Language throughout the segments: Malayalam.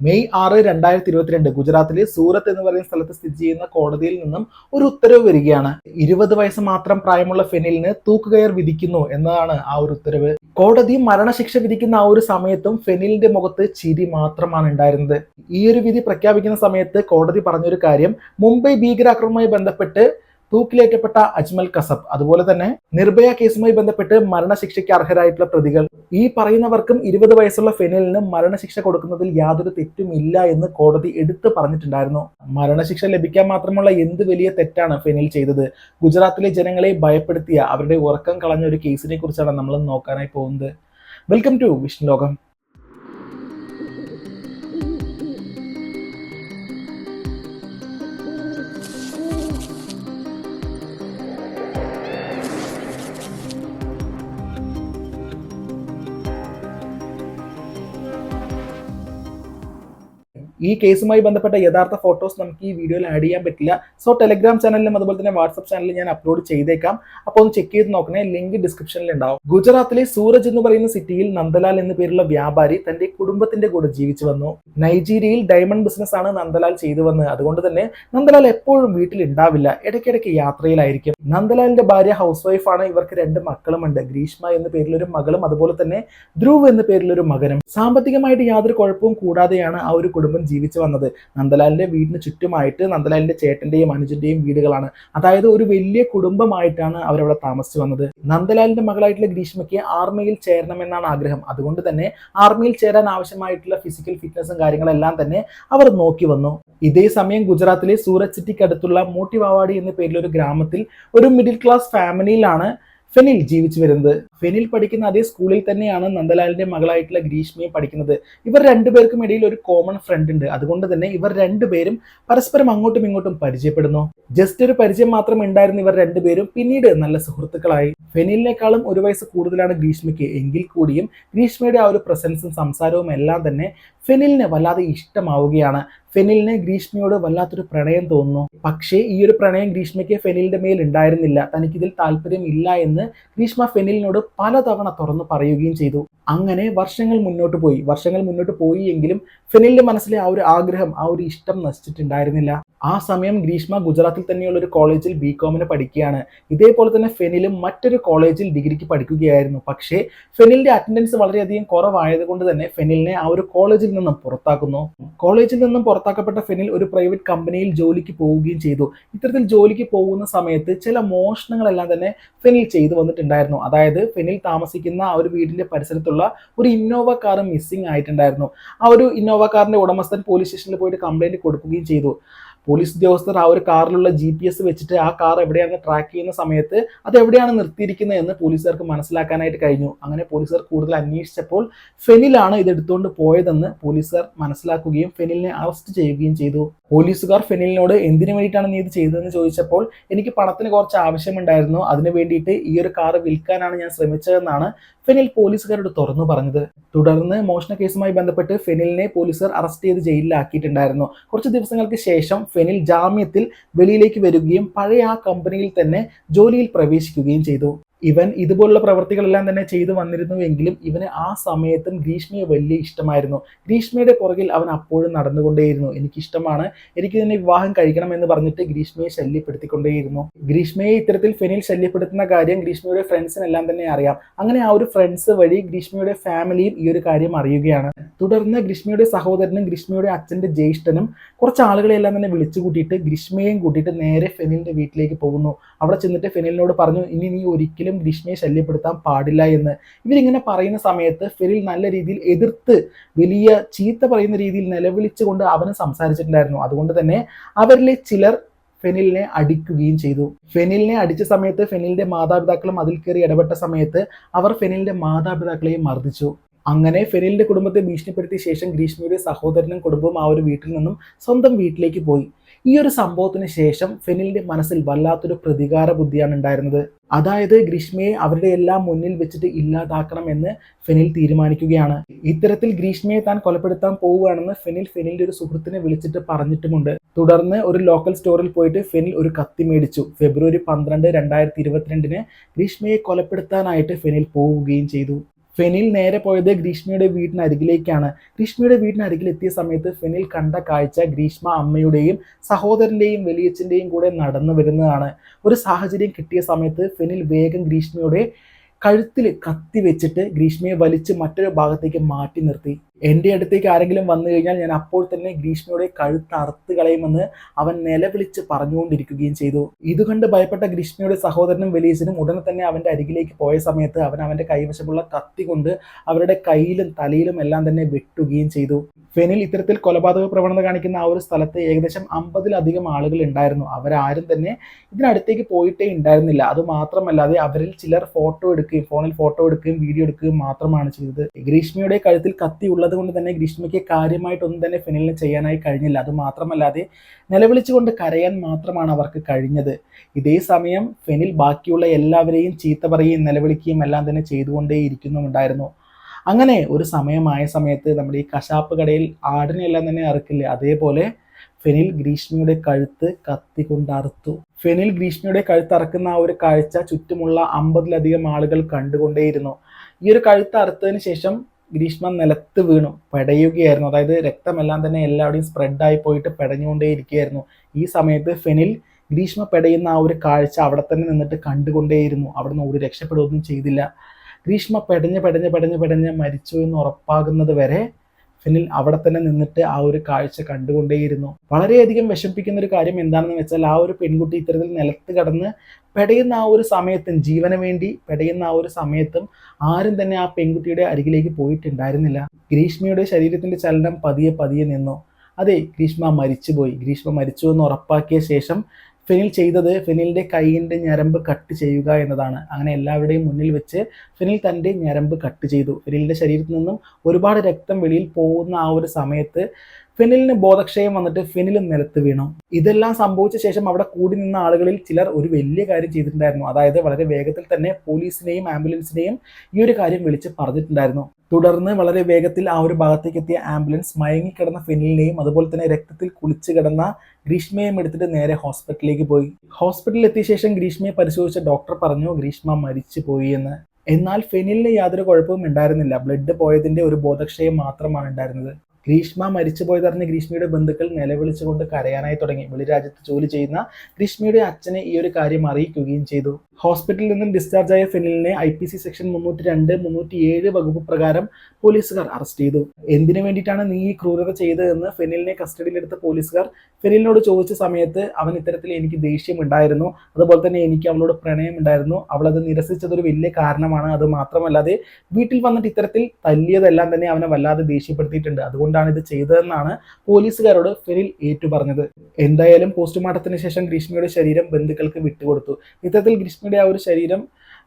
മെയ് ആറ് രണ്ടായിരത്തി ഇരുപത്തിരണ്ട് ഗുജറാത്തിലെ സൂറത്ത് എന്ന് പറയുന്ന സ്ഥലത്ത് സ്ഥിതി ചെയ്യുന്ന കോടതിയിൽ നിന്നും ഒരു ഉത്തരവ് വരികയാണ്. ഇരുപത് വയസ്സ് മാത്രം പ്രായമുള്ള ഫെനിലിന് തൂക്കുകയർ വിധിക്കുന്നു എന്നതാണ് ആ ഒരു ഉത്തരവ്. കോടതി മരണശിക്ഷ വിധിക്കുന്ന ആ ഒരു സമയത്തും ഫെനിലിന്റെ മുഖത്ത് ചിരി മാത്രമാണ് ഉണ്ടായിരുന്നത്. ഈ ഒരു വിധി പ്രഖ്യാപിക്കുന്ന സമയത്ത് കോടതി പറഞ്ഞൊരു കാര്യം മുംബൈ ഭീകരാക്രമണവുമായി ബന്ധപ്പെട്ട് തൂക്കിലേറ്റപ്പെട്ട അജ്മൽ കസബ് അതുപോലെ തന്നെ നിർഭയ കേസുമായി ബന്ധപ്പെട്ട് മരണശിക്ഷയ്ക്ക് അർഹരായിട്ടുള്ള പ്രതികൾ. ഈ പറയുന്നവർക്കും ഇരുപത് വയസ്സുള്ള ഫെനിലിന് മരണശിക്ഷ കൊടുക്കുന്നതിൽ യാതൊരു തെറ്റുമില്ല എന്ന് കോടതി എടുത്തു പറഞ്ഞിട്ടുണ്ടായിരുന്നു. മരണശിക്ഷ ലഭിക്കാൻ മാത്രമുള്ള എന്ത് വലിയ തെറ്റാണ് ഫെനിൽ ചെയ്തത്? ഗുജറാത്തിലെ ജനങ്ങളെ ഭയപ്പെടുത്തിയ അവരുടെ ഉറക്കം കളഞ്ഞ ഒരു കേസിനെ കുറിച്ചാണ് നമ്മൾ നോക്കാനായി പോകുന്നത്. വെൽക്കം ടു വിഷ്ണു ലോകം. ഈ കേസുമായി ബന്ധപ്പെട്ട യഥാർത്ഥ ഫോട്ടോസ് നമുക്ക് ഈ വീഡിയോയിൽ ആഡ് ചെയ്യാൻ പറ്റില്ല. സോ ടെലഗ്രാം ചാനലിലും അതുപോലെ തന്നെ വാട്സ്ആപ്പ് ചാനലിലും ഞാൻ അപ്ലോഡ് ചെയ്തേക്കാം. അപ്പോൾ ഒന്ന് ചെക്ക് ചെയ്ത് നോക്കണേ. ലിങ്ക് ഡിസ്ക്രിപ്ഷനിൽ ഉണ്ടാവും. ഗുജറാത്തിലെ സൂരജ് എന്ന് പറയുന്ന സിറ്റിയിൽ നന്ദലാൽ എന്ന പേരുള്ള വ്യാപാരി തന്റെ കുടുംബത്തിന്റെ കൂടെ ജീവിച്ചു വന്നു. നൈജീരിയയിൽ ഡയമണ്ട് ബിസിനസ് ആണ് നന്ദലാൽ ചെയ്തു വന്നത്. അതുകൊണ്ട് തന്നെ നന്ദലാൽ എപ്പോഴും വീട്ടിൽ ഉണ്ടാവില്ല. ഇടയ്ക്കിടയ്ക്ക് യാത്രയിലായിരിക്കും. നന്ദലാലിന്റെ ഭാര്യ ഹൗസ് വൈഫാണ് ഇവർക്ക് രണ്ട് മക്കളുമുണ്ട്. ഗ്രീഷ്മ എന്ന പേരിലൊരു മകളും അതുപോലെ തന്നെ ധ്രുവ് എന്ന പേരിലൊരു മകനും. സാമ്പത്തികമായിട്ട് യാതൊരു കുഴപ്പവും കൂടാതെയാണ് ആ ഒരു കുടുംബം ജീവിച്ചു വന്നത്. നന്ദലാലിന്റെ വീടിന് ചുറ്റുമായിട്ട് നന്ദലാലിന്റെ ചേട്ടന്റെയും അനുജന്റെയും വീടുകളാണ്. അതായത് ഒരു വലിയ കുടുംബമായിട്ടാണ് അവരവിടെ താമസിച്ചു വന്നത്. നന്ദലാലിന്റെ മകളായിട്ടുള്ള ഗ്രീഷ്മയ്ക്ക് ആർമിയിൽ ചേരണമെന്നാണ് ആഗ്രഹം. അതുകൊണ്ട് തന്നെ ആർമിയിൽ ചേരാൻ ആവശ്യമായിട്ടുള്ള ഫിസിക്കൽ ഫിറ്റ്നസും കാര്യങ്ങളെല്ലാം തന്നെ അവർ നോക്കി വന്നു. ഇതേ സമയം ഗുജറാത്തിലെ സൂറത്ത് സിറ്റിക്ക് അടുത്തുള്ള മോട്ടിവാവാടി എന്ന പേരിലൊരു ഗ്രാമത്തിൽ ഒരു മിഡിൽ ക്ലാസ് ഫാമിലിയിലാണ് ഫെനിൽ ജീവിച്ചു വരുന്നത്. ഫെനിൽ പഠിക്കുന്ന അതേ സ്കൂളിൽ തന്നെയാണ് നന്ദലാലിന്റെ മകളായിട്ടുള്ള ഗ്രീഷ്മയും പഠിക്കുന്നത്. ഇവർ രണ്ടുപേർക്കും ഇടയിൽ ഒരു കോമൺ ഫ്രണ്ട് ഉണ്ട്. അതുകൊണ്ട് തന്നെ ഇവർ രണ്ടുപേരും പരസ്പരം അങ്ങോട്ടും ഇങ്ങോട്ടും പരിചയപ്പെടുന്നു. ജസ്റ്റ് ഒരു പരിചയം മാത്രം ഉണ്ടായിരുന്ന ഇവർ രണ്ടുപേരും പിന്നീട് നല്ല സുഹൃത്തുക്കളായി. ഫെനിലിനേക്കാളും ഒരു വയസ്സ് കൂടുതലാണ് ഗ്രീഷ്മയ്ക്ക്. എങ്കിൽ കൂടിയും ഗ്രീഷ്മയുടെ ആ ഒരു പ്രസൻസും സംസാരവും എല്ലാം തന്നെ ഫെനിലിന് വല്ലാതെ ഇഷ്ടമാവുകയാണ്. ഫെനിലിന് ഗ്രീഷ്മയോട് വല്ലാത്തൊരു പ്രണയം തോന്നുന്നു. പക്ഷേ ഈ ഒരു പ്രണയം ഗ്രീഷ്മയ്ക്ക് ഫെനിലിന്റെ മേൽ ഉണ്ടായിരുന്നില്ല. തനിക്കിതിൽ താല്പര്യം ഇല്ല എന്ന് ഗ്രീഷ്മ ഫെനിലിനോട് പലതവണ തുറന്നു പറയുകയും ചെയ്തു. അങ്ങനെ വർഷങ്ങൾ മുന്നോട്ട് പോയി. വർഷങ്ങൾ മുന്നോട്ട് പോയി എങ്കിലും ഫെനിലിന്റെ മനസ്സിലെ ആ ഒരു ആഗ്രഹം ആ ഒരു ഇഷ്ടം നശിച്ചിട്ടുണ്ടായിരുന്നില്ല. ആ സമയം ഗ്രീഷ്മ ഗുജറാത്തിൽ തന്നെയുള്ള ഒരു കോളേജിൽ ബി കോമിന് പഠിക്കുകയാണ്. ഇതേപോലെ തന്നെ ഫെനിലും മറ്റൊരു കോളേജിൽ ഡിഗ്രിക്ക് പഠിക്കുകയായിരുന്നു. പക്ഷേ ഫെനിലിന്റെ അറ്റൻഡൻസ് വളരെയധികം കുറവായത് കൊണ്ട് തന്നെ ഫെനിലിനെ ആ ഒരു കോളേജിൽ നിന്നും പുറത്താക്കുന്നു. കോളേജിൽ നിന്നും പുറത്താക്കപ്പെട്ട ഫെനിൽ ഒരു പ്രൈവറ്റ് കമ്പനിയിൽ ജോലിക്ക് പോവുകയും ചെയ്തു. ഇത്തരത്തിൽ ജോലിക്ക് പോകുന്ന സമയത്ത് ചില മോഷണങ്ങളെല്ലാം തന്നെ ഫെനിൽ ചെയ്തു വന്നിട്ടുണ്ടായിരുന്നു. അതായത് ഫെനിൽ താമസിക്കുന്ന ആ ഒരു വീടിന്റെ പരിസരത്തുള്ള ഒരു ഇന്നോവ കാർ മിസ്സിംഗ് ആയിട്ടുണ്ടായിരുന്നു. ആ ഒരു ഇന്നോവ കാറിന്റെ ഉടമസ്ഥൻ പോലീസ് സ്റ്റേഷനിൽ പോയിട്ട് കംപ്ലൈന്റ് കൊടുക്കുകയും ചെയ്തു. പോലീസ് ഉദ്യോഗസ്ഥർ ആ ഒരു കാറിലുള്ള ജി പി എസ് വെച്ചിട്ട് ആ കാർ എവിടെയാണ് ട്രാക്ക് ചെയ്യുന്ന സമയത്ത് അത് എവിടെയാണ് നിർത്തിയിരിക്കുന്നത് എന്ന് പോലീസുകാർക്ക് മനസ്സിലാക്കാനായിട്ട് കഴിഞ്ഞു. അങ്ങനെ പോലീസുകാർ കൂടുതൽ അന്വേഷിച്ചപ്പോൾ ഫെനിലാണ് ഇത് എടുത്തുകൊണ്ട് പോയതെന്ന് പോലീസുകാർ മനസ്സിലാക്കുകയും ഫെനിലിനെ അറസ്റ്റ് ചെയ്യുകയും ചെയ്തു. പോലീസുകാർ ഫെനിലിനോട് എന്തിനു വേണ്ടിയിട്ടാണ് നീ ഇത് ചെയ്തതെന്ന് ചോദിച്ചപ്പോൾ എനിക്ക് പണത്തിന് കുറച്ച് ആവശ്യമുണ്ടായിരുന്നു. അതിനു വേണ്ടിയിട്ട് ഈ ഒരു കാർ വിൽക്കാനാണ് ഞാൻ ശ്രമിച്ചതെന്നാണ് ഫെനിൽ പോലീസുകാരോട് തുറന്നു പറഞ്ഞത്. തുടർന്ന് മോഷണ കേസുമായി ബന്ധപ്പെട്ട് ഫെനിലിനെ പോലീസുകാർ അറസ്റ്റ് ചെയ്ത് ജയിലിലാക്കിയിട്ടുണ്ടായിരുന്നു. കുറച്ച് ദിവസങ്ങൾക്ക് ശേഷം ഫെനിൽ ജാമ്യത്തിൽ വെളിയിലേക്ക് വരികയും പഴയ ആ കമ്പനിയിൽ തന്നെ ജോലിയിൽ പ്രവേശിക്കുകയും ചെയ്തു. ഇവൻ ഇതുപോലുള്ള പ്രവർത്തികളെല്ലാം തന്നെ ചെയ്തു വന്നിരുന്നു എങ്കിലും ഇവന് ആ സമയത്തും ഗ്രീഷ്മയെ വലിയ ഇഷ്ടമായിരുന്നു. ഗ്രീഷ്മയുടെ പുറകിൽ അവൻ അപ്പോഴും നടന്നുകൊണ്ടേയിരുന്നു. എനിക്കിഷ്ടമാണ്. എനിക്ക് തന്നെ വിവാഹം കഴിക്കണം എന്ന് പറഞ്ഞിട്ട് ഗ്രീഷ്മയെ ശല്യപ്പെടുത്തിക്കൊണ്ടേയിരുന്നു. ഗ്രീഷ്മയെ ഇത്തരത്തിൽ ഫെനിൽ ശല്യപ്പെടുത്തുന്ന കാര്യം ഗ്രീഷ്മയുടെ ഫ്രണ്ട്സിനെല്ലാം തന്നെ അറിയാം. അങ്ങനെ ആ ഒരു ഫ്രണ്ട്സ് വഴി ഗ്രീഷ്മയുടെ ഫാമിലിയും ഈ ഒരു കാര്യം അറിയുകയാണ്. തുടർന്ന് ഗ്രീഷ്മയുടെ സഹോദരനും ഗ്രീഷ്മയുടെ അച്ഛന്റെ ജ്യേഷ്ഠനും കുറച്ച് ആളുകളെല്ലാം തന്നെ വിളിച്ചു കൂട്ടിയിട്ട് ഗ്രീഷ്മയെയും കൂട്ടിയിട്ട് നേരെ ഫെനിലിന്റെ വീട്ടിലേക്ക് പോകുന്നു. അവിടെ ചെന്നിട്ട് ഫെനിലിനോട് പറഞ്ഞു ഇനി നീ ഒരിക്കലും ഗ്രീഷ്മയെ ശല്യപ്പെടുത്താൻ പാടില്ല എന്ന്. ഇവരിങ്ങനെ പറയുന്ന സമയത്ത് ഫെരിൽ നല്ല രീതിയിൽ എതിർത്ത് വലിയ ചീത്ത പറയുന്ന രീതിയിൽ നിലവിളിച്ചുകൊണ്ട് അവന് സംസാരിച്ചിട്ടുണ്ടായിരുന്നു. അതുകൊണ്ട് തന്നെ അവരിലെ ചിലർ ഫെനിലിനെ അടിക്കുകയും ചെയ്തു. ഫെനിലിനെ അടിച്ച സമയത്ത് ഫെനിലിന്റെ മാതാപിതാക്കളും അതിൽ കയറി ഇടപെട്ട സമയത്ത് അവർ ഫെനിലിന്റെ മാതാപിതാക്കളെയും മർദ്ദിച്ചു. അങ്ങനെ ഫെനിലിന്റെ കുടുംബത്തെ ഭീഷണിപ്പെടുത്തിയ ശേഷം ഗ്രീഷ്മയുടെ സഹോദരനും കുടുംബവും ആ ഒരു വീട്ടിൽ നിന്നും സ്വന്തം വീട്ടിലേക്ക് പോയി. ഈ ഒരു സംഭവത്തിന് ശേഷം ഫെനിലിന്റെ മനസ്സിൽ വല്ലാത്തൊരു പ്രതികാര ബുദ്ധിയാണ് ഉണ്ടായിരുന്നത്. അതായത് ഗ്രീഷ്മയെ അവരുടെ എല്ലാം മുന്നിൽ വെച്ചിട്ട് ഇല്ലാതാക്കണം എന്ന് ഫെനിൽ തീരുമാനിക്കുകയാണ്. ഇത്തരത്തിൽ ഗ്രീഷ്മയെ താൻ കൊലപ്പെടുത്താൻ പോവുകയാണെന്ന് ഫെനിൽ ഫെനിലിന്റെ ഒരു സുഹൃത്തിനെ വിളിച്ചിട്ട് പറഞ്ഞിട്ടുമുണ്ട്. തുടർന്ന് ഒരു ലോക്കൽ സ്റ്റോറിൽ പോയിട്ട് ഫെനിൽ ഒരു കത്തി മേടിച്ചു. ഫെബ്രുവരി പന്ത്രണ്ട് രണ്ടായിരത്തി ഇരുപത്തിരണ്ടിന് ഗ്രീഷ്മയെ കൊലപ്പെടുത്താനായിട്ട് ഫെനിൽ പോവുകയും ചെയ്തു. ഫെനിൽ നേരെ പോയത് ഗ്രീഷ്മയുടെ വീടിനരികിലേക്കാണ് ഗ്രീഷ്മയുടെ വീടിനരികിൽ എത്തിയ സമയത്ത് ഫെനിൽ കണ്ട കാഴ്ച ഗ്രീഷ്മ അമ്മയുടെയും സഹോദരന്റെയും വലിയച്ഛന്റെയും കൂടെ നടന്നു വരുന്നതാണ്. ഒരു സാഹചര്യം കിട്ടിയ സമയത്ത് ഫെനിൽ വേഗം ഗ്രീഷ്മയുടെ കഴുത്തിൽ കത്തി വെച്ചിട്ട് ഗ്രീഷ്മയെ വലിച്ച് മറ്റൊരു ഭാഗത്തേക്ക് മാറ്റി നിർത്തി. എന്റെ അടുത്തേക്ക് ആരെങ്കിലും വന്നു കഴിഞ്ഞാൽ ഞാൻ അപ്പോൾ തന്നെ ഗ്രീഷ്മയുടെ കഴുത്ത് അറുത്ത് കളയുമെന്ന് അവൻ നിലവിളിച്ച് പറഞ്ഞുകൊണ്ടിരിക്കുകയും ചെയ്തു. ഇത് ഇതുകണ്ട് ഭയപ്പെട്ട ഗ്രീഷ്മയുടെ സഹോദരനും വലീസിനും ഉടനെ തന്നെ അവന്റെ അരികിലേക്ക് പോയ സമയത്ത് അവൻ അവന്റെ കൈവശമുള്ള കത്തി കൊണ്ട് അവരുടെ കയ്യിലും തലയിലും എല്ലാം തന്നെ വെട്ടുകയും ചെയ്തു. ഫെനിൽ ഇത്തരത്തിൽ കൊലപാതക പ്രവണത കാണിക്കുന്ന ആ ഒരു സ്ഥലത്ത് ഏകദേശം അമ്പതിലധികം ആളുകൾ ഉണ്ടായിരുന്നു. അവരാരും തന്നെ ഇതിനടുത്തേക്ക് പോയിട്ടേ ഉണ്ടായിരുന്നില്ല. അത് മാത്രമല്ലാതെ അവരിൽ ചിലർ ഫോട്ടോ എടുക്കുകയും ഫോണിൽ ഫോട്ടോ എടുക്കുകയും വീഡിയോ എടുക്കുകയും മാത്രമാണ് ചെയ്തത്. ഗ്രീഷ്മയുടെ കഴുത്തിൽ കത്തി ഉള്ളത് കൊണ്ട് തന്നെ ഗ്രീഷ്മയ്ക്ക് കാര്യമായിട്ടൊന്നും തന്നെ ഫിനലിന് ചെയ്യാനായി കഴിഞ്ഞില്ല. അത് മാത്രമല്ലാതെ നിലവിളിച്ചുകൊണ്ട് കരയാൻ മാത്രമാണ് അവർക്ക് കഴിഞ്ഞത്. ഇതേ സമയം ഫെനിൽ ബാക്കിയുള്ള എല്ലാവരെയും ചീത്ത പറയുകയും നിലവിളിക്കുകയും എല്ലാം തന്നെ ചെയ്തുകൊണ്ടേ ഇരിക്കുന്നുമുണ്ടായിരുന്നു. അങ്ങനെ ഒരു സമയമായ സമയത്ത് നമ്മുടെ ഈ കശാപ്പ് കടയിൽ ആടിനെല്ലാം തന്നെ അറുക്കില്ലേ? അതേപോലെ ഫെനിൽ ഗ്രീഷ്മയുടെ കഴുത്ത് കത്തി കൊണ്ടറുത്തു ഫെനിൽ ഗ്രീഷ്മയുടെ കഴുത്ത് അറക്കുന്ന ആ ഒരു കാഴ്ച ചുറ്റുമുള്ള അമ്പതിലധികം ആളുകൾ കണ്ടുകൊണ്ടേയിരുന്നു. ഈ ഒരു കഴുത്ത് അറുത്തതിന് ശേഷം ഗ്രീഷ്മ നിലത്ത് വീണു പെടയുകയായിരുന്നു. അതായത് രക്തമെല്ലാം തന്നെ എല്ലാവരുടെയും സ്പ്രെഡായി പോയിട്ട് പെടഞ്ഞുകൊണ്ടേ ഇരിക്കുകയായിരുന്നു ഈ സമയത്ത് ഫെനിൽ ഗ്രീഷ്മ പെടയുന്ന ആ ഒരു കാഴ്ച അവിടെ തന്നെ നിന്നിട്ട് കണ്ടുകൊണ്ടേയിരുന്നു. അവിടുന്ന് ഒരു രക്ഷപ്പെടുകയൊന്നും ചെയ്തില്ല. ഗ്രീഷ്മ പെടഞ്ഞ് പെടഞ്ഞ് പെടഞ്ഞ് പെടഞ്ഞ് മരിച്ചു എന്ന് ഉറപ്പാകുന്നത് വരെ ഫെനിൽ അവിടെ തന്നെ നിന്നിട്ട് ആ ഒരു കാഴ്ച കണ്ടുകൊണ്ടേയിരുന്നു. വളരെയധികം വിഷമിപ്പിക്കുന്ന ഒരു കാര്യം എന്താണെന്ന് വെച്ചാൽ ആ ഒരു പെൺകുട്ടി ഇത്തരത്തിൽ നിലത്ത് കടന്ന് പെടയുന്ന ആ ഒരു സമയത്തും ജീവന വേണ്ടി പെടയുന്ന ആ ഒരു സമയത്തും ആരും തന്നെ ആ പെൺകുട്ടിയുടെ അരികിലേക്ക് പോയിട്ടുണ്ടായിരുന്നില്ല. ഗ്രീഷ്മയുടെ ശരീരത്തിന്റെ ചലനം പതിയെ പതിയെ നിന്നു. അതെ ഗ്രീഷ്മ മരിച്ചുപോയി. ഗ്രീഷ്മ മരിച്ചു എന്ന് ഉറപ്പാക്കിയ ശേഷം ഫെനിൽ ചെയ്തത് ഫെനിലിന്റെ കൈയിന്റെ ഞരമ്പ് കട്ട് ചെയ്യുക എന്നതാണ്. അങ്ങനെ എല്ലാവരുടെയും മുന്നിൽ വെച്ച് ഫെനിൽ തന്റെ ഞരമ്പ് കട്ട് ചെയ്തു. ഫെനിലിന്റെ ശരീരത്തിൽ നിന്നും ഒരുപാട് രക്തം വെളിയിൽ പോകുന്ന ആ ഒരു സമയത്ത് ഫെനിലിന് ബോധക്ഷയം വന്നിട്ട് ഫെനിലും നിലത്ത് വീണു. ഇതെല്ലാം സംഭവിച്ച ശേഷം അവിടെ കൂടി നിന്ന ആളുകളിൽ ചിലർ ഒരു വലിയ കാര്യം ചെയ്തിട്ടുണ്ടായിരുന്നു. അതായത് വളരെ വേഗത്തിൽ തന്നെ പോലീസിനെയും ആംബുലൻസിനെയും ഈ ഒരു കാര്യം വിളിച്ച് പറഞ്ഞിട്ടുണ്ടായിരുന്നു. തുടർന്ന് വളരെ വേഗത്തിൽ ആ ഒരു ഭാഗത്തേക്ക് എത്തിയ ആംബുലൻസ് മയങ്ങിക്കിടന്ന ഫെനിലിനെയും അതുപോലെ തന്നെ രക്തത്തിൽ കുളിച്ച് കിടന്ന ഗ്രീഷ്മയും എടുത്തിട്ട് നേരെ ഹോസ്പിറ്റലിലേക്ക് പോയി. ഹോസ്പിറ്റലിൽ എത്തിയ ശേഷം ഗ്രീഷ്മയെ പരിശോധിച്ച ഡോക്ടർ പറഞ്ഞു ഗ്രീഷ്മ മരിച്ചു പോയി എന്ന്. എന്നാൽ ഫെനിലിന് യാതൊരു കുഴപ്പവും ഉണ്ടായിരുന്നില്ല. ബ്ലഡ് പോയതിന്റെ ഒരു ബോധക്ഷയം മാത്രമാണ് ഉണ്ടായിരുന്നത്. ഗ്രീഷ്മ മരിച്ചുപോയതറിഞ്ഞ് ഗ്രീഷ്മയുടെ ബന്ധുക്കൾ നിലവിളിച്ചുകൊണ്ട് കരയാനായി തുടങ്ങി. വെളിരാജ്യത്ത് ജോലി ചെയ്യുന്ന ഗ്രീഷ്മയുടെ അച്ഛനെ ഈ ഒരു കാര്യം അറിയിക്കുകയും ചെയ്തു. ഹോസ്പിറ്റലിൽ നിന്നും ഡിസ്ചാർജ് ആയ ഫെനിലിനെ ഐ പി സി സെക്ഷൻ മുന്നൂറ്റി രണ്ട് മുന്നൂറ്റി ഏഴ് വകുപ്പ് പ്രകാരം പോലീസുകാർ അറസ്റ്റ് ചെയ്തു. എന്തിനു വേണ്ടിയിട്ടാണ് നീ ഈ ക്രൂരത ചെയ്തതെന്ന് ഫെനിലിനെ കസ്റ്റഡിയിലെടുത്ത പോലീസുകാർ ഫെനിലിനോട് ചോദിച്ച സമയത്ത് അവൻ ഇത്തരത്തിൽ എനിക്ക് ദേഷ്യം ഉണ്ടായിരുന്നു. അതുപോലെ തന്നെ എനിക്ക് അവളോട് പ്രണയം ഉണ്ടായിരുന്നു. അവൾ അത് നിരസിച്ചത് ഒരു വലിയ കാരണമാണ്. അത് മാത്രമല്ലാതെ വീട്ടിൽ വന്നിട്ട് ഇത്തരത്തിൽ തല്ലിയതെല്ലാം തന്നെ അവനെ വല്ലാതെ ദേഷ്യപ്പെടുത്തിയിട്ടുണ്ട്. അതുകൊണ്ടാണ് ഇത് ചെയ്തതെന്നാണ് പോലീസുകാരോട് ഫെനിൽ ഏറ്റു പറഞ്ഞത് എന്തായാലും പോസ്റ്റ്മോർട്ടത്തിന് ശേഷം ഗ്രീഷ്മയുടെ ശരീരം ബന്ധുക്കൾക്ക് വിട്ടുകൊടുത്തു. ഇത്തരത്തിൽ ഗ്രീഷ്മയുടെ ആ ഒരു ശരീരം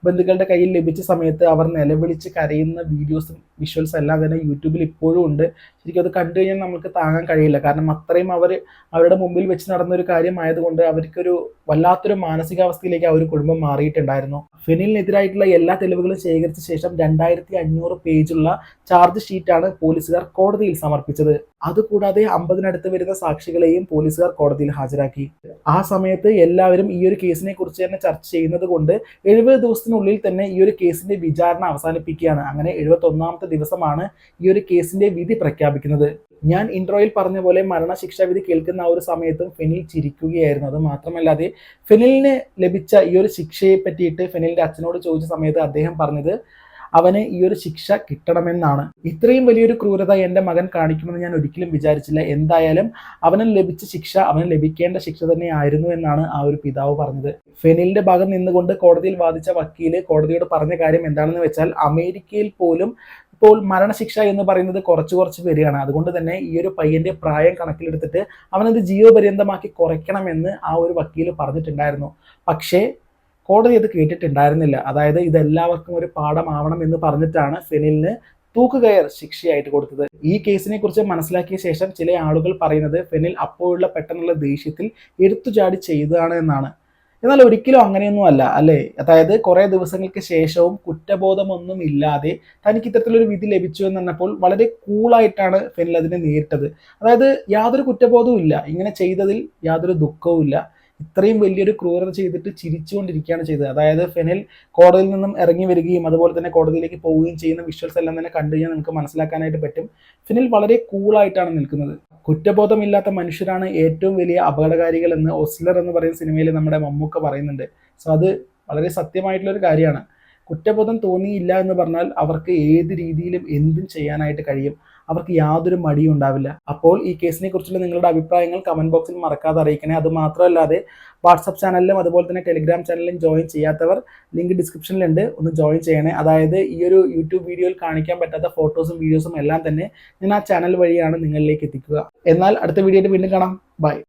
ബന്ധുക്കളുടെ കയ്യിൽ ലഭിച്ച സമയത്ത് അവർ നിലവിളിച്ച് കരയുന്ന വീഡിയോസും വിഷ്വൽസും എല്ലാം തന്നെ യൂട്യൂബിൽ ഇപ്പോഴും ഉണ്ട്. ശരിക്കും അത് കണ്ടു കഴിഞ്ഞാൽ നമുക്ക് താങ്ങാൻ കഴിയില്ല. കാരണം അത്രയും അവർ അവരുടെ മുമ്പിൽ വെച്ച് നടന്ന ഒരു കാര്യമായതുകൊണ്ട് അവർക്കൊരു വല്ലാത്തൊരു മാനസികാവസ്ഥയിലേക്ക് ആ ഒരു കുടുംബം മാറിയിട്ടുണ്ടായിരുന്നു. ഫെനിലിനെതിരായിട്ടുള്ള എല്ലാ തെളിവുകളും ശേഖരിച്ച ശേഷം രണ്ടായിരത്തി അഞ്ഞൂറ് പേജുള്ള ചാർജ് ഷീറ്റാണ് പോലീസുകാർ കോടതിയിൽ സമർപ്പിച്ചത്. അതുകൂടാതെ അമ്പതിനടുത്ത് വരുന്ന സാക്ഷികളെയും പോലീസുകാർ കോടതിയിൽ ഹാജരാക്കി. ആ സമയത്ത് എല്ലാവരും ഈ ഒരു കേസിനെ കുറിച്ച് തന്നെ ചർച്ച ചെയ്യുന്നത് കൊണ്ട് എഴുപത് ദിവസത്തിനുള്ളിൽ തന്നെ ഈ ഒരു കേസിന്റെ വിചാരണ അവസാനിപ്പിക്കുകയാണ്. അങ്ങനെ എഴുപത്തി ദിവസമാണ് ഈ ഒരു കേസിന്റെ വിധി പ്രഖ്യാപിക്കുന്നത് ഞാൻ ഇൻട്രോയിൽ പറഞ്ഞ പോലെ മരണശിക്ഷാ വിധി കേൾക്കുന്ന ആ ഒരു സമയത്തും ഫെനിൽ ചിരിക്കുകയായിരുന്നു. അത് മാത്രമല്ലാതെ ഫെനിലിന് ലഭിച്ച ഈ ഒരു ശിക്ഷയെ പറ്റിയിട്ട് ഫെനിലിന്റെ അച്ഛനോട് ചോദിച്ച സമയത്ത് അദ്ദേഹം പറഞ്ഞത് അവന് ഈ ഒരു ശിക്ഷ കിട്ടണമെന്നാണ്. ഇത്രയും വലിയൊരു ക്രൂരത എന്റെ മകൻ കാണിക്കുമെന്ന് ഞാൻ ഒരിക്കലും വിചാരിച്ചില്ല. എന്തായാലും അവന് ലഭിച്ച ശിക്ഷ അവന് ലഭിക്കേണ്ട ശിക്ഷ തന്നെ ആയിരുന്നു എന്നാണ് ആ ഒരു പിതാവ് പറഞ്ഞത്. ഫെനിലിന്റെ ഭാഗം നിന്നുകൊണ്ട് കോടതിയിൽ വാദിച്ച വക്കീൽ കോടതിയോട് പറഞ്ഞ കാര്യം എന്താണെന്ന് വെച്ചാൽ അമേരിക്കയിൽ പോലും ഇപ്പോൾ മരണശിക്ഷ എന്ന് പറയുന്നത് കുറച്ച് കുറച്ച് വരികയാണ്. അതുകൊണ്ട് തന്നെ ഈ ഒരു പയ്യന്റെ പ്രായം കണക്കിലെടുത്തിട്ട് അവനത് ജീവപര്യന്തമാക്കി കുറയ്ക്കണമെന്ന് ആ ഒരു വക്കീൽ പറഞ്ഞിട്ടുണ്ടായിരുന്നു. പക്ഷേ കോടതി അത് കേട്ടിട്ടുണ്ടായിരുന്നില്ല. അതായത് ഇത് എല്ലാവർക്കും ഒരു പാഠമാവണം എന്ന് പറഞ്ഞിട്ടാണ് ഫെനിലിന് തൂക്കുകയർ ശിക്ഷയായിട്ട് കൊടുത്തത്. ഈ കേസിനെ കുറിച്ച് മനസ്സിലാക്കിയ ശേഷം ചില ആളുകൾ പറയുന്നത് ഫെനിൽ അപ്പോഴുള്ള പെട്ടെന്നുള്ള ദേഷ്യത്തിൽ എടുത്തുചാടി ചെയ്തതാണ് എന്നാണ്. എന്നാൽ ഒരിക്കലും അങ്ങനെയൊന്നും അല്ല അല്ലേ? അതായത് കുറെ ദിവസങ്ങൾക്ക് ശേഷവും കുറ്റബോധമൊന്നും ഇല്ലാതെ തനിക്ക് ഇത്തരത്തിലൊരു വിധി ലഭിച്ചു എന്ന് പറഞ്ഞപ്പോൾ വളരെ കൂളായിട്ടാണ് ഫെനിൽ അതിനെ നേരിട്ടത്. അതായത് യാതൊരു കുറ്റബോധവും ഇല്ല. ഇങ്ങനെ ചെയ്തതിൽ യാതൊരു ദുഃഖവും ഇല്ല ഇത്രയും വലിയൊരു ക്രൂരത ചെയ്തിട്ട് ചിരിച്ചുകൊണ്ടിരിക്കുകയാണ് ചെയ്തത്. അതായത് ഫെനിൽ കോടതിയിൽ നിന്നും ഇറങ്ങി വരികയും അതുപോലെ തന്നെ കോടതിയിലേക്ക് പോവുകയും ചെയ്യുന്ന വിഷ്വൽസ് എല്ലാം തന്നെ കണ്ടു കഴിഞ്ഞാൽ നമുക്ക് മനസ്സിലാക്കാനായിട്ട് പറ്റും. ഫെനിൽ വളരെ കൂളായിട്ടാണ് നിൽക്കുന്നത്. കുറ്റബോധമില്ലാത്ത മനുഷ്യരാണ് ഏറ്റവും വലിയ അപകടകാരികൾ എന്ന് ഒസ്ലർ എന്ന് പറയുന്ന സിനിമയിൽ നമ്മുടെ മമ്മൂക്ക പറയുന്നുണ്ട്. സോ അത് വളരെ സത്യമായിട്ടുള്ള ഒരു കാര്യമാണ്. കുറ്റബോധം തോന്നിയില്ല എന്ന് പറഞ്ഞാൽ അവർക്ക് ഏത് രീതിയിലും എന്തും ചെയ്യാനായിട്ട് കഴിയും. അവർക്ക് യാതൊരു മടിയും ഉണ്ടാവില്ല. അപ്പോൾ ഈ കേസിനെ കുറിച്ചുള്ള നിങ്ങളുടെ അഭിപ്രായങ്ങൾ കമന്റ് ബോക്സിൽ മറക്കാതെ അറിയിക്കണേ. അത് മാത്രമല്ലാതെ വാട്സപ്പ് ചാനലിലും അതുപോലെ തന്നെ ടെലിഗ്രാം ചാനലിലും ജോയിൻ ചെയ്യാത്തവർ ലിങ്ക് ഡിസ്ക്രിപ്ഷനിലുണ്ട് ഒന്ന് ജോയിൻ ചെയ്യണേ. അതായത് ഈ ഒരു യൂട്യൂബ് വീഡിയോയിൽ കാണിക്കാൻ പറ്റാത്ത ഫോട്ടോസും വീഡിയോസും എല്ലാം തന്നെ ഞാൻ ആ ചാനൽ വഴിയാണ് നിങ്ങളിലേക്ക് എത്തിക്കുക. എന്നാൽ അടുത്ത വീഡിയോയിൽ വീണ്ടും കാണാം. ബൈ